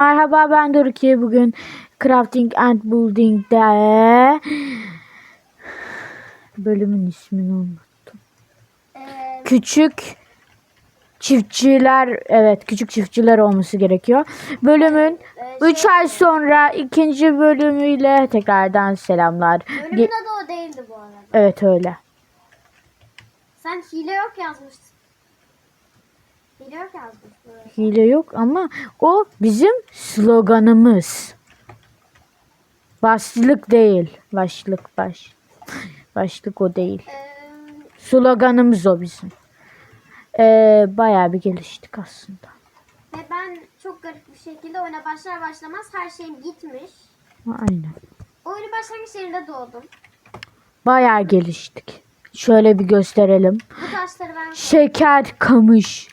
Merhaba ben Doruki. Bugün Crafting and Building'de bölümün ismini unuttum. Ee, Küçük çiftçiler evet küçük çiftçiler olması gerekiyor. Bölümün e, 3 şey, ay sonra ikinci bölümüyle tekrardan selamlar. Bölümün adı o değildi bu arada. evet öyle. Sen hile yok yazmıştın. Hile yok yazmış. Hile yok ama o bizim sloganımız. Başlık değil. Başlık baş. Başlık o değil. Ee, Sloganımız o bizim. Ee, bayağı bir geliştik aslında. ve ben çok garip bir şekilde oyuna başlar başlamaz her şeyim gitmiş. Aynen. Oyunu başlangıç yerinde doğdum. Bayağı geliştik. Şöyle bir gösterelim. Bu taşları ben Şeker kamış.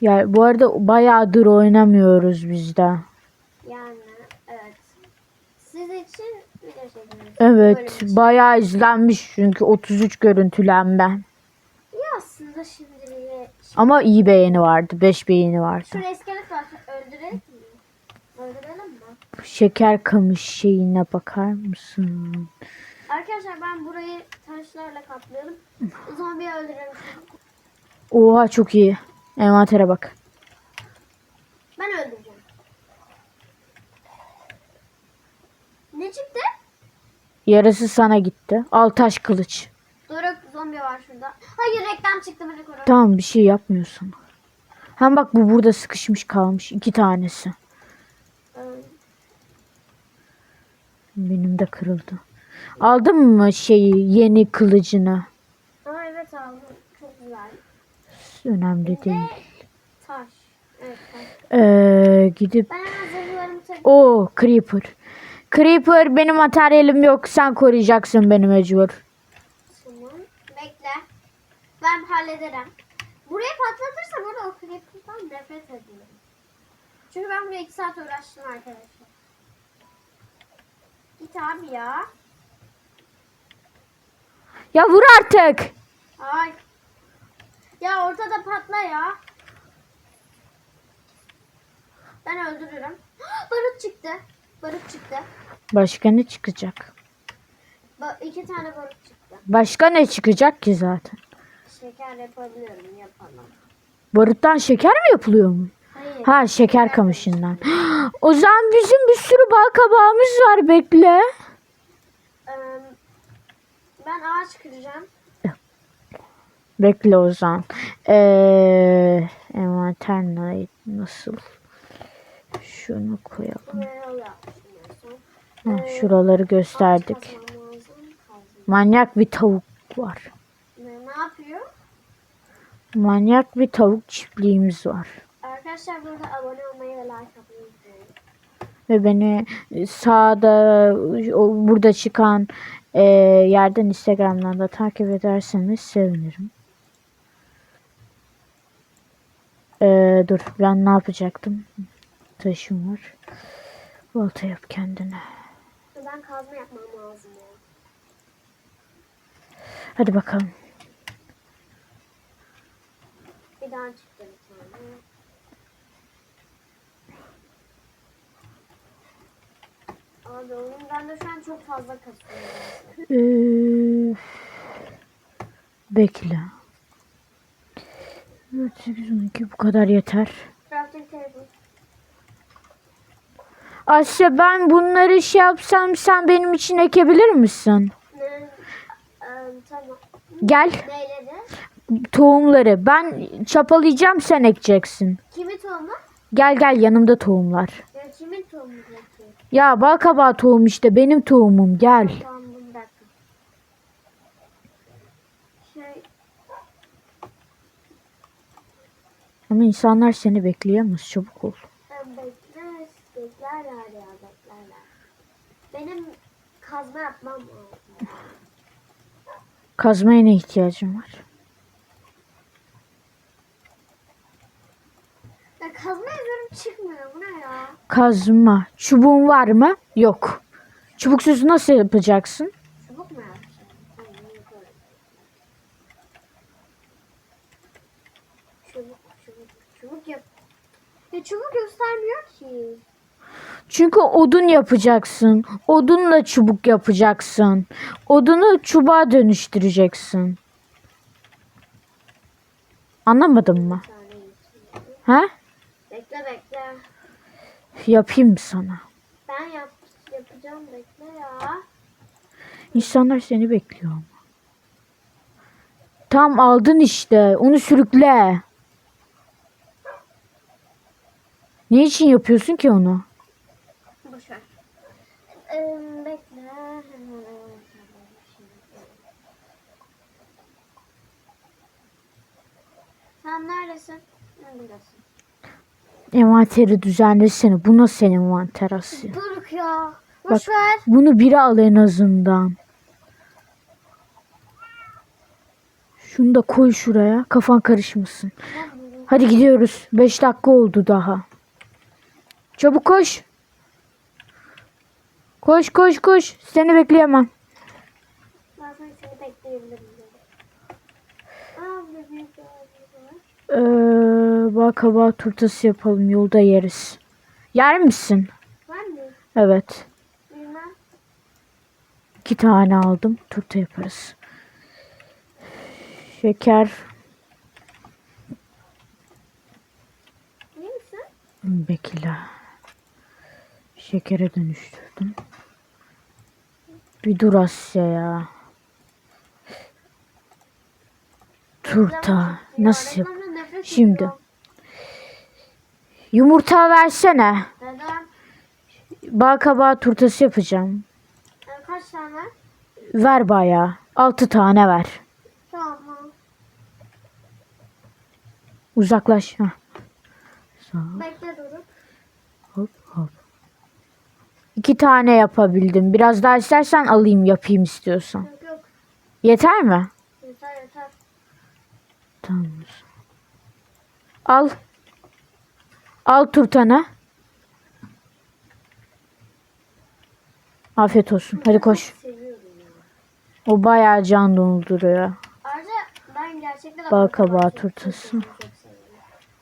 Ya bu arada bayağıdır oynamıyoruz biz de. yani evet. Siz için video çekiyoruz. Evet, için. bayağı izlenmiş çünkü 33 görüntülenme. İyi aslında şimdi yine- Ama iyi beğeni vardı, 5 beğeni vardı. Şurada iskelet var. Öldürelim mi? Öldürelim mi? Şeker kamış şeyine bakar mısın? Arkadaşlar ben burayı taşlarla kaplıyorum. Zombiyi öldürelim. Oha çok iyi. Envantere bak. Ben öldüreceğim. Ne çıktı? Yarısı sana gitti. Al taş kılıç. Doruk zombi var şurada. Hayır reklam çıktı koru. Tamam bir şey yapmıyorsun. Hem bak bu burada sıkışmış kalmış. iki tanesi. Ee, Benim de kırıldı. Aldın mı şeyi yeni kılıcını? Aa evet aldım. Önemli değil. Taş. Evet taş. Ee, gidip o creeper. Creeper benim materyalim yok. Sen koruyacaksın beni mecbur. Tamam. Bekle. Ben hallederim. Burayı patlatırsam orada o creeper'dan nefret ediyorum. Çünkü ben buraya iki saat uğraştım arkadaşlar. Git abi ya. Ya vur artık. Ay. Ya ortada patla ya. Ben öldürürüm. Barut çıktı. Barut çıktı. Başka ne çıkacak? Ba- iki tane barut çıktı. Başka ne çıkacak ki zaten? Şeker yapabiliyorum yapamam. Baruttan şeker mi yapılıyor mu? Hayır. Ha şeker kamışından. O zaman bizim bir sürü bal kabağımız var bekle. Ben ağaç kıracağım. Bekle o zaman. Ee, envanter na- nasıl? Şunu koyalım. Ha, şuraları gösterdik. Manyak bir tavuk var. Ne, ne yapıyor? Manyak bir tavuk çiftliğimiz var. Arkadaşlar burada abone olmayı ve like atmayı unutmayın. Ve beni sağda o burada çıkan e, yerden Instagram'dan da takip ederseniz sevinirim. E, dur ben ne yapacaktım? Taşım var. Volta yap kendine. Ben kazma yapmam lazım ya. Hadi bakalım. Bir daha çıktı bir tane. Abi oyun bende şu an çok fazla kasıyor. Ee, bekle. 4, 8, 12 bu kadar yeter. Table. Asya ben bunları şey yapsam sen benim için ekebilir misin? Gel tohumları. Ben çapalayacağım sen ekeceksin. Kimin tohumu? Gel gel yanımda tohumlar. Ya kimin tohumu? Ya bal kabağı tohum işte benim tohumum gel. Tamam dur bir dakika. Şey, Ama insanlar seni bekleyemez çabuk ol. bekler, beklerler ya beklerler. Benim kazma yapmam lazım. Kazmaya ne ihtiyacım var? Ya kazma yazıyorum çıkmıyor bu ne ya? Kazma. Çubuğun var mı? Yok. Çubuksuz nasıl yapacaksın? Çubuk mu yapacağım? Tamam yaparım. Çubuk göstermiyor ki. Çünkü odun yapacaksın. Odunla çubuk yapacaksın. Odunu çubuğa dönüştüreceksin. Anlamadın mı? Ha? Bekle bekle. Yapayım sana. Ben yap yapacağım bekle ya. İnsanlar seni bekliyor ama. Tam aldın işte. Onu sürükle. Ne için yapıyorsun ki onu? Ee, bekle. Sen neredesin? Neredesin? Envanteri düzenlesene. Bu nasıl senin envanter Asya? Dur ya. Bak. Boş ver. Bunu biri al en azından. Şunu da koy şuraya. Kafan karışmasın. Hadi gidiyoruz. 5 dakika oldu daha. Çabuk koş. Koş koş koş. Seni bekleyemem. Bazen seni bekleyebilirim. var. Ee, kabağı turtası yapalım. Yolda yeriz. Yer misin? Var mı? Evet. Bilmem. İki tane aldım. Turta yaparız. Şeker. Misin? Bekle. Şekere dönüştürdüm. Bir dur Asya ya. Turta. Nasıl yap? Şimdi. Yumurta versene. Neden? Bal kabağı turtası yapacağım. Ee, kaç tane? Ver bayağı. Altı tane ver. Tamam. Uzaklaş. Heh. Sağ ol. Bekle durup. Hop hop. İki tane yapabildim. Biraz daha istersen alayım yapayım istiyorsan. Yok yok. Yeter mi? Yeter yeter. Tamam. Al. Al turtanı. Afiyet olsun. Hadi koş. O bayağı can donduruyor. Ayrıca ben gerçekten de Bal portakal kabağı çok- turtası.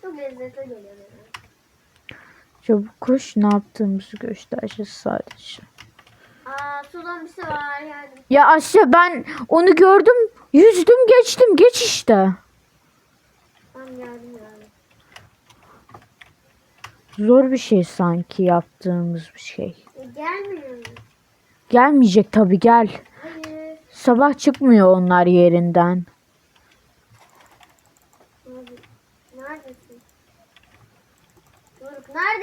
çok lezzetli geliyor. Çabuk koş. Ne yaptığımızı göstereceğiz sadece. Aa sudan bir şey var yani. Ya Asya ben onu gördüm. Yüzdüm geçtim. Geç işte. Ben geldim yani. Zor bir şey sanki yaptığımız bir şey. E, gelmiyor mu? Gelmeyecek tabii gel. Hayır. Sabah çıkmıyor onlar yerinden. Abi, Neredesin?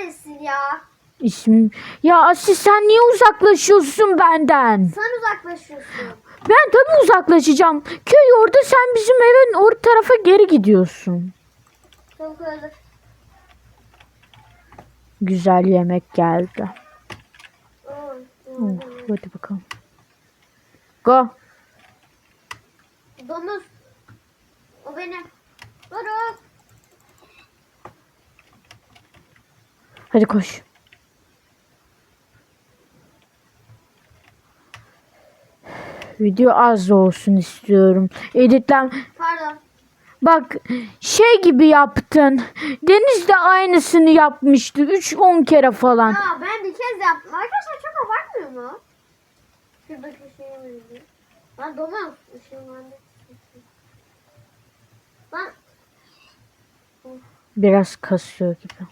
Neredesin ya? İsmim... Ya Asya sen niye uzaklaşıyorsun benden? Sen uzaklaşıyorsun. Ben tabii uzaklaşacağım. Köy orada sen bizim evin orta tarafa geri gidiyorsun. Çok öldür. Güzel yemek geldi. Of, hadi bakalım. Go. Domuz. O benim. Doruk. Hadi koş. Video az olsun istiyorum. Editlen... Pardon. Bak şey gibi yaptın. Deniz de aynısını yapmıştı. 3-10 kere falan. Ya ben bir kez yaptım. Arkadaşlar çok abartmıyor mu? Şuradaki. Lan domuz. Işığım vardı. Lan Biraz kasıyor gibi.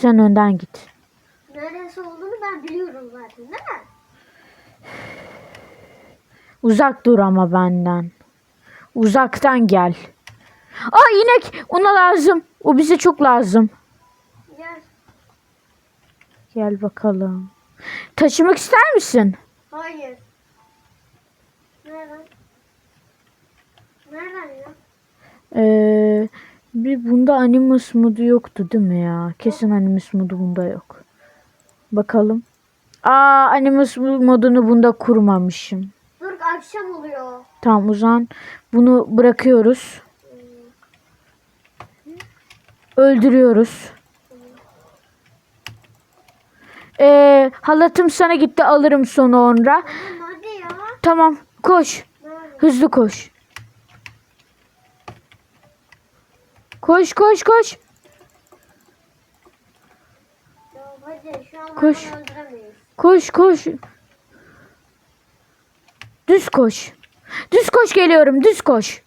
Sen önden git. neresi olduğunu ben biliyorum zaten değil mi? Uzak dur ama benden. Uzaktan gel. Aa inek ona lazım. O bize çok lazım. Gel. Gel bakalım. Taşımak ister misin? Hayır. Nereden? Nereden ya? Ee, bir bunda Animus modu yoktu değil mi ya? Kesin Animus modu bunda yok. Bakalım. Aa Animus modunu bunda kurmamışım. Dur akşam oluyor. Tamam o zaman bunu bırakıyoruz. Öldürüyoruz. Ee, halatım sana gitti alırım sonra. Ya. Tamam koş. Hızlı koş. Koş Koş koş koş. Koş koş. Düz koş. Düz koş geliyorum düz koş.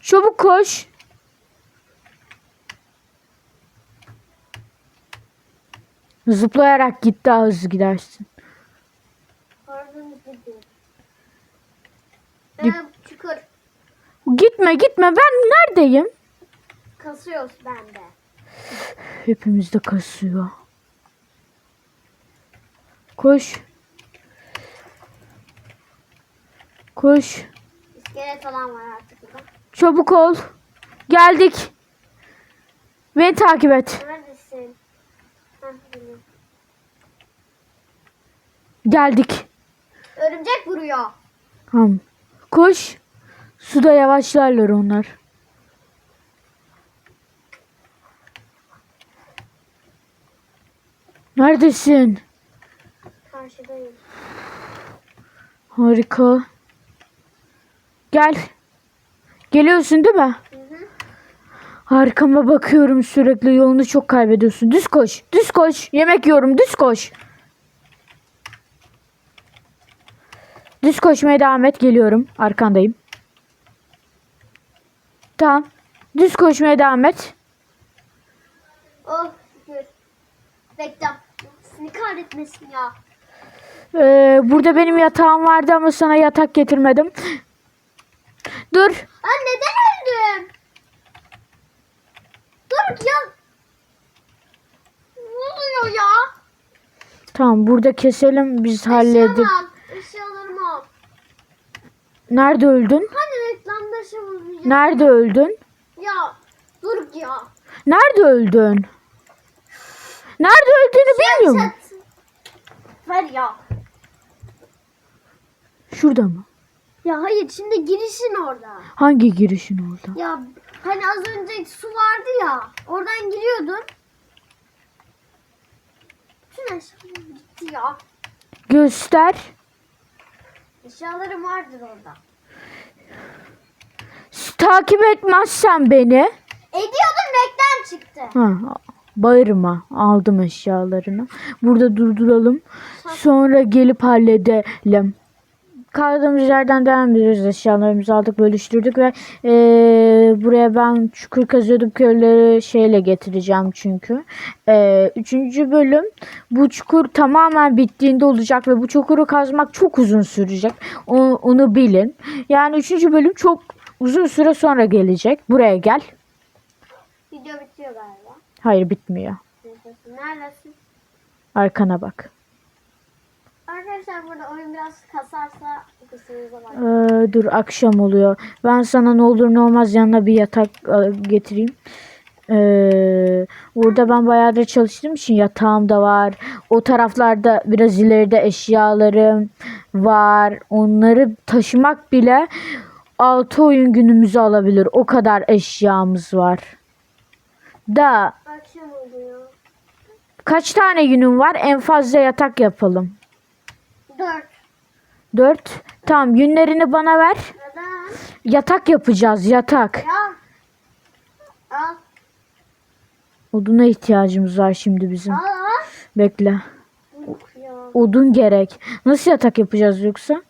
Çabuk koş. Zıplayarak git daha hızlı gidersin. Pardon gidiyor. Git. Ee, çukur. Gitme gitme ben neredeyim? Kasıyoruz bende. Hepimiz de kasıyor. Koş. Koş. İskelet falan var artık burada. Çabuk ol. Geldik. Beni takip et. Neredesin? Geldik. Örümcek vuruyor. Tamam. Koş. Suda yavaşlarlar onlar. Neredesin? Karşıdayım. Harika. Gel. Geliyorsun değil mi? Hı hı. Arkama bakıyorum sürekli yolunu çok kaybediyorsun. Düz koş. Düz koş. Yemek yiyorum. Düz koş. Düz koşmaya devam et. Geliyorum. Arkandayım. Tamam. Düz koşmaya devam et. Oh şükür. Bekle. Seni kahretmesin ya. Ee, burada benim yatağım vardı ama sana yatak getirmedim. Dur. Ben neden öldüm? Dur ya. Ne oluyor ya? Tamam burada keselim biz halledip. Eşyalarımı al. Eşyalarımı al. Nerede öldün? Olacak. Nerede öldün? Ya dur ya. Nerede öldün? Nerede öldüğünü bilmiyor musun? Çat. Ver ya. Şurada mı? Ya hayır şimdi girişin orada. Hangi girişin orada? Ya hani az önce su vardı ya. Oradan giriyordun. Bütün eşyalarım gitti ya. Göster. Eşyalarım vardır orada. Takip etmezsen beni. Ediyordum reklam çıktı. Ha, bağırma. Aldım eşyalarını. Burada durduralım. Sonra gelip halledelim. Kaldığımız yerden devam ediyoruz. Eşyalarımızı aldık, bölüştürdük ve eee, buraya ben çukur kazıyordum. Köyleri şeyle getireceğim çünkü. Eee, üçüncü bölüm bu çukur tamamen bittiğinde olacak ve bu çukuru kazmak çok uzun sürecek. Onu, onu bilin. Yani üçüncü bölüm çok uzun süre sonra gelecek. Buraya gel. Video bitiyor galiba. Hayır bitmiyor. Neredesin? Arkana bak. Arkadaşlar burada oyun biraz kasarsa kusurumuza var. Ee, dur akşam oluyor. Ben sana ne olur ne olmaz yanına bir yatak e, getireyim. Ee, orada ben bayağıdır çalıştığım için yatağım da var. O taraflarda biraz ileride eşyalarım var. Onları taşımak bile 6 oyun günümüzü alabilir. O kadar eşyamız var. Da Akşam oluyor. kaç tane günün var? En fazla yatak yapalım. Dört. 4. Tamam günlerini bana ver. Neden? Yatak yapacağız yatak. Ya. Al. Oduna ihtiyacımız var şimdi bizim. Al. Bekle. Yok ya. Odun gerek. Nasıl yatak yapacağız yoksa?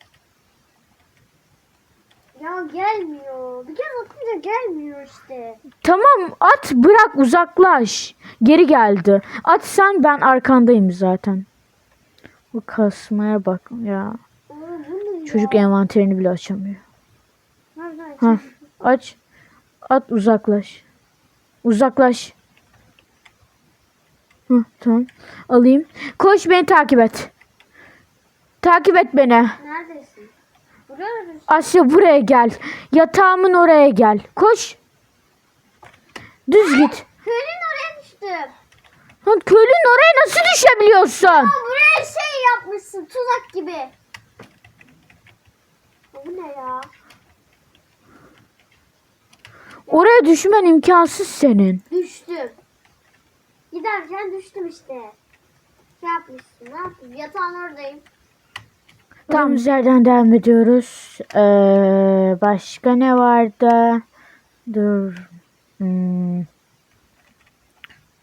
Gelmiyor. Bir kez atınca gelmiyor işte. Tamam at bırak uzaklaş. Geri geldi. At sen ben arkandayım zaten. Bu kasmaya bak ya. Çocuk ya? envanterini bile açamıyor. Nereden Ha, aç. At uzaklaş. Uzaklaş. Hı, tamam. Alayım. Koş beni takip et. Takip et beni. Neredesin? Asya buraya gel. Yatağımın oraya gel. Koş. Düz git. Köyün oraya düştüm. Lan kölün oraya nasıl düşebiliyorsun? Aa, buraya şey yapmışsın. Tuzak gibi. Bu ne ya? Oraya düşmen imkansız senin. Düştüm. Giderken düştüm işte. Şey yapmışsın. Ne yapayım? Yatağın oradayım. Tam yerden devam ediyoruz. Ee, başka ne vardı? Dur. Hmm.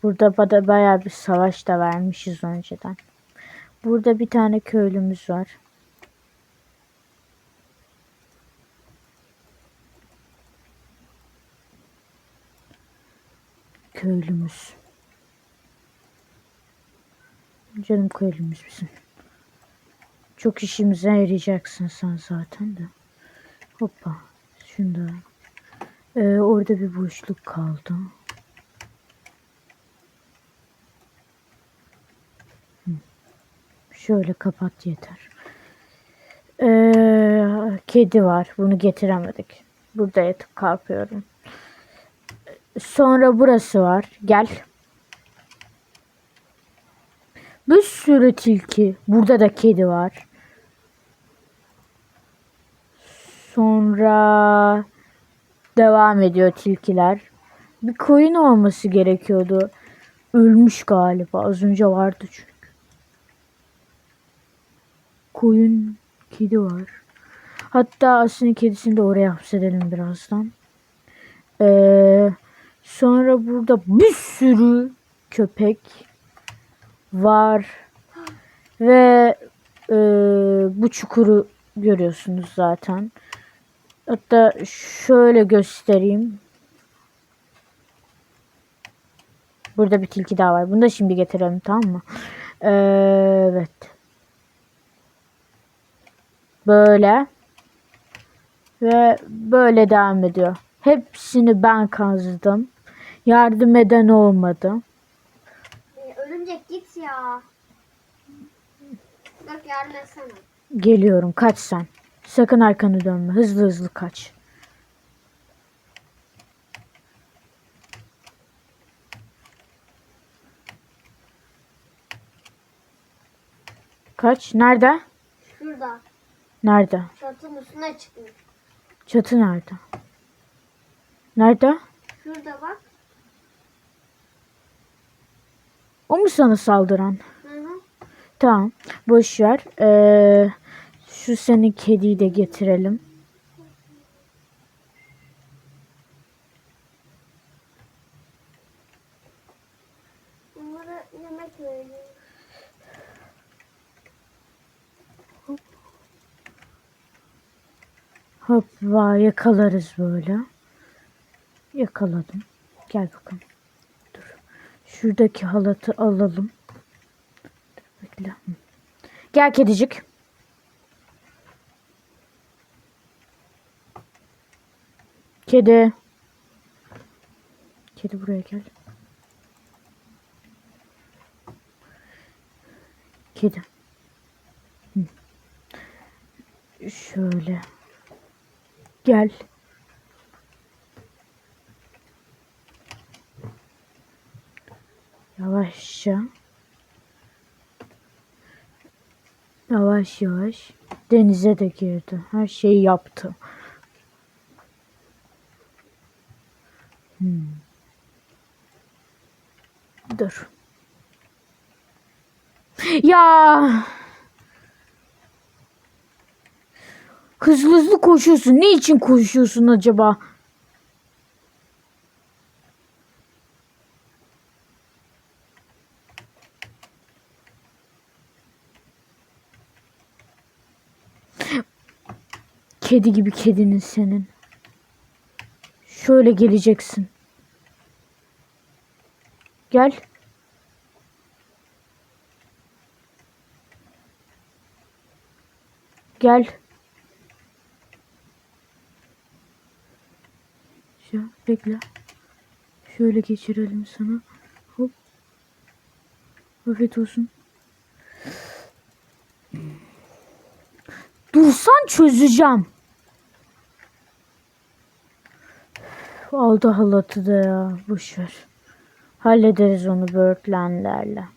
Burada bada bayağı bir savaş da vermişiz önceden. Burada bir tane köylümüz var. Köylümüz. Canım köylümüz bizim. Çok işimize yarayacaksın sen zaten de. Hoppa. Şunda. Ee, orada bir boşluk kaldı. Şöyle kapat yeter. Ee, kedi var. Bunu getiremedik. Burada yatıp kalkıyorum. Sonra burası var. Gel. Bir sürü tilki. Burada da kedi var. Sonra devam ediyor tilkiler. Bir koyun olması gerekiyordu. Ölmüş galiba. Az önce vardı çünkü. Koyun, kedi var. Hatta aslında kedisini de oraya hapsedelim birazdan. Ee, sonra burada bir sürü köpek var ve e, bu çukuru görüyorsunuz zaten. Hatta şöyle göstereyim. Burada bir tilki daha var. Bunu da şimdi getirelim tamam mı? Ee, evet. Böyle. Ve böyle devam ediyor. Hepsini ben kazdım. Yardım eden olmadı. Ee, örümcek git ya. Bak yardım etsene. Geliyorum. Kaç sen. Sakın arkanı dönme. Hızlı hızlı kaç. Kaç? Nerede? Şurada. Nerede? Çatının üstüne çıkmış. Çatı nerede? Nerede? Şurada bak. O mu sana saldıran? Hı hı. Tamam. Boş ver. Ee, şu senin kediyi de getirelim. Yemek veriyor. Hoppa yakalarız böyle. Yakaladım. Gel bakalım. Dur. Şuradaki halatı alalım. Dur, bekle. Gel kedicik. Kedi. Kedi buraya gel. Kedi. Şöyle. Gel. Yavaşça. Yavaş yavaş. Denize de girdi. Her şeyi yaptı. Hmm. Dur. Ya. Hızlı hızlı koşuyorsun. Ne için koşuyorsun acaba? Kedi gibi kedinin senin. Şöyle geleceksin. Gel. Gel. Ya bekle. Şöyle geçirelim sana. Hop. Afiyet olsun. Dursan çözeceğim. Aldı halatı da ya. Boşver. Hallederiz onu böğürtlenlerle.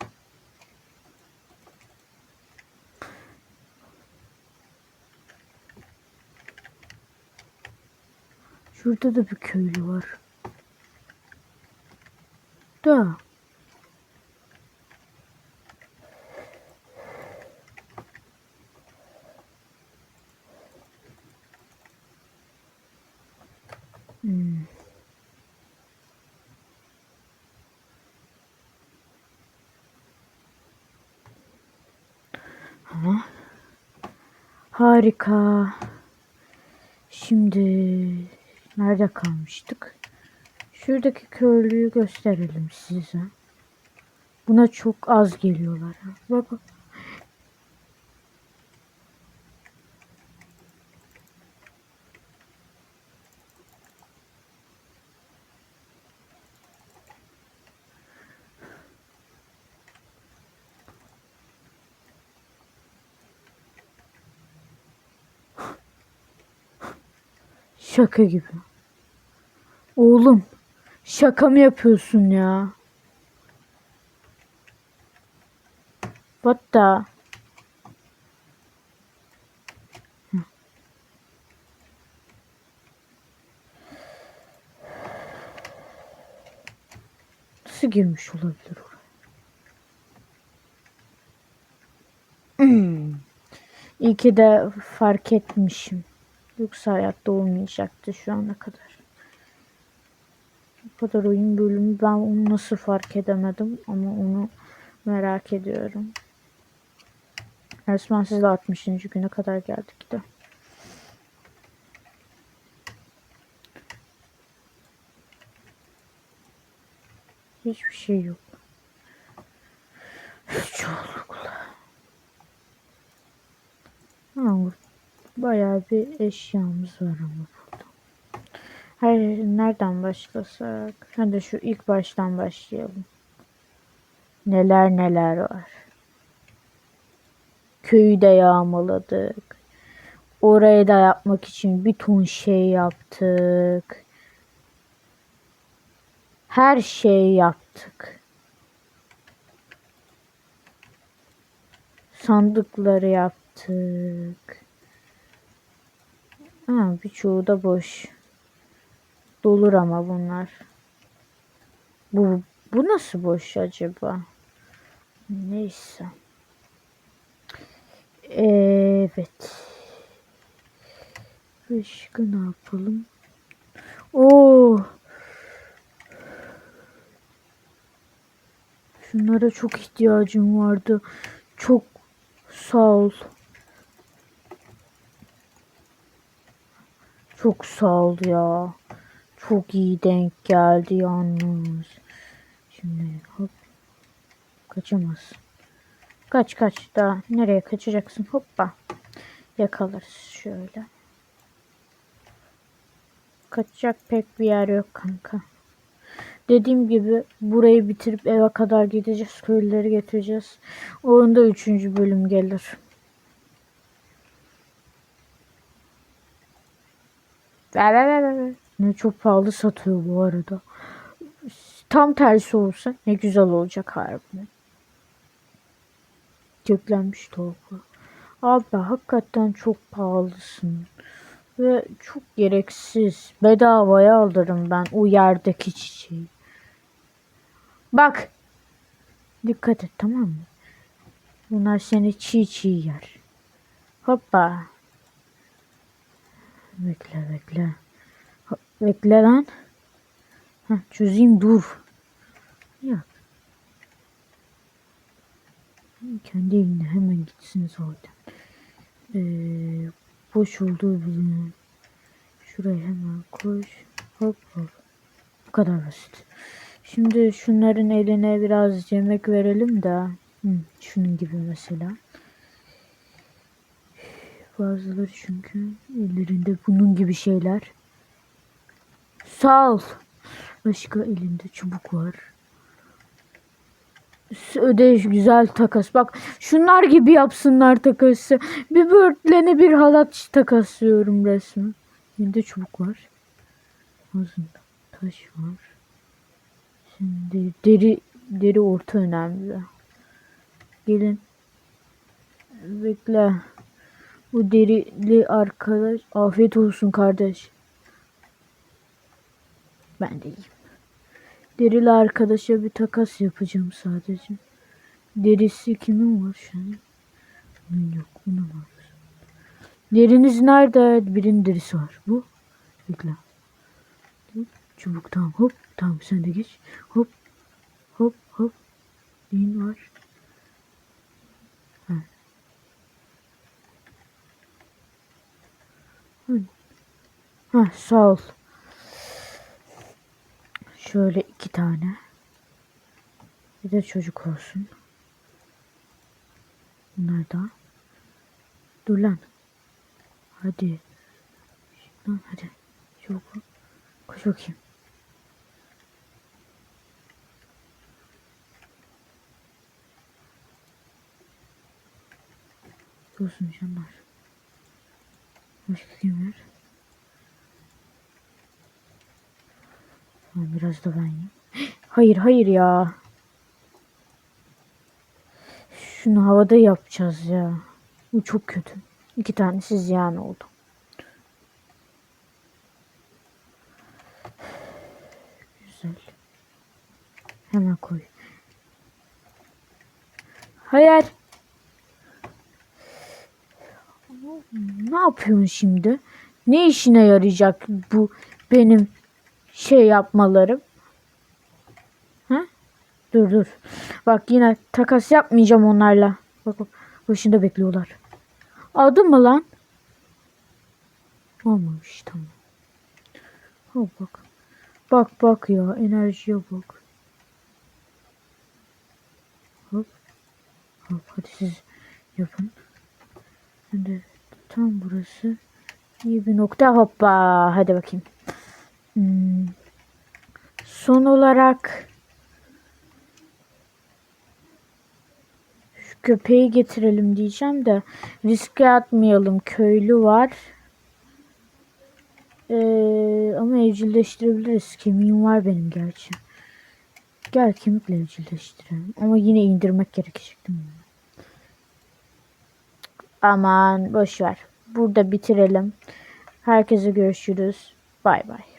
Şurada da bir köylü var. Da. Hmm. Ama harika. Şimdi nerede kalmıştık? Şuradaki köylüyü gösterelim size. Buna çok az geliyorlar. Bak bak. Şaka gibi. Oğlum şaka mı yapıyorsun ya? What the? Nasıl girmiş olabilir oraya? Hmm. İyi ki de fark etmişim. Yoksa hayatta olmayacaktı şu ana kadar. Bu kadar oyun bölümü ben onu nasıl fark edemedim ama onu merak ediyorum. Resmen siz de 60. güne kadar geldik de. Hiçbir şey yok. Çoğunlukla. Ha, bayağı bir eşyamız var ama burada. Her nereden başlasak? Hadi şu ilk baştan başlayalım. Neler neler var. Köyü de yağmaladık. Orayı da yapmak için bir ton şey yaptık. Her şeyi yaptık. Sandıkları yaptık. Ha, birçoğu da boş. Dolur ama bunlar. Bu, bu nasıl boş acaba? Neyse. Evet. Başka ne yapalım? Oo. Şunlara çok ihtiyacım vardı. Çok sağ ol. Çok sağ ol ya. Çok iyi denk geldi yalnız. Şimdi hop. Kaçamaz. Kaç kaç daha. Nereye kaçacaksın? Hoppa. Yakalarız şöyle. Kaçacak pek bir yer yok kanka. Dediğim gibi burayı bitirip eve kadar gideceğiz. Köylüleri getireceğiz. Onda üçüncü bölüm gelir. Ver, ver, ver, ver, ver. Ne çok pahalı satıyor bu arada. Tam tersi olsa ne güzel olacak harbiden. Köklenmiş tavuklar. Abi hakikaten çok pahalısın. Ve çok gereksiz. Bedavaya alırım ben o yerdeki çiçeği. Bak. Dikkat et tamam mı? Bunlar seni çiğ çiğ yer. Hoppa. Bekle bekle. Bekle lan. Heh, çözeyim dur. Yok. Kendi evine hemen gitsin zaten. Ee, boş olduğu bölümü şuraya hemen koş. Hop hop. Bu kadar basit. Şimdi şunların eline biraz yemek verelim de. Hı, şunun gibi mesela. Bazıları çünkü ellerinde bunun gibi şeyler. Sağ ol. Başka elinde çubuk var. Ödeş güzel takas. Bak şunlar gibi yapsınlar takası. Bir börtlene bir halat takaslıyorum resmen. Elinde çubuk var. Ağzında taş var. Şimdi deri deri orta önemli. Gelin. Bekle. Bu derili arkadaş. Afiyet olsun kardeş. Ben de yiyeyim. Derili arkadaşa bir takas yapacağım sadece. Derisi kimin var şu an? Bunun yok. Bunun var. Deriniz nerede? Birinin derisi var. Bu. Bekle. Çubuk tamam hop. Tamam sen de geç. Hop. Hop hop. Neyin var? Ha. Hı. Ha sağ ol. Şöyle iki tane. Bir de çocuk olsun. Bunlar da. Dur lan. Hadi. Lan hadi. Çabuk. Koş bakayım. Dursun canlar. Başka kim var? Biraz da ben. Hayır hayır ya. Şunu havada yapacağız ya. Bu çok kötü. İki tanesi ziyan oldu. Güzel. Hemen koy. Hayır. Ne yapıyorsun şimdi? Ne işine yarayacak bu benim şey yapmalarım? Ha? Dur dur. Bak yine takas yapmayacağım onlarla. Bak bak başında bekliyorlar. Aldın mı lan? Olmamış tamam. Hop bak. Bak bak ya enerjiye bak. Hop. Hop hadi siz yapın. Şimdi tam burası iyi bir nokta. Hoppa hadi bakayım. Hmm. Son olarak şu köpeği getirelim diyeceğim de riske atmayalım. Köylü var. Ee, ama evcilleştirebiliriz. Kemiğim var benim gerçi. Gel kemikle evcilleştirelim. Ama yine indirmek gerekecek değil mi? Aman boş ver. Burada bitirelim. Herkese görüşürüz. Bay bay.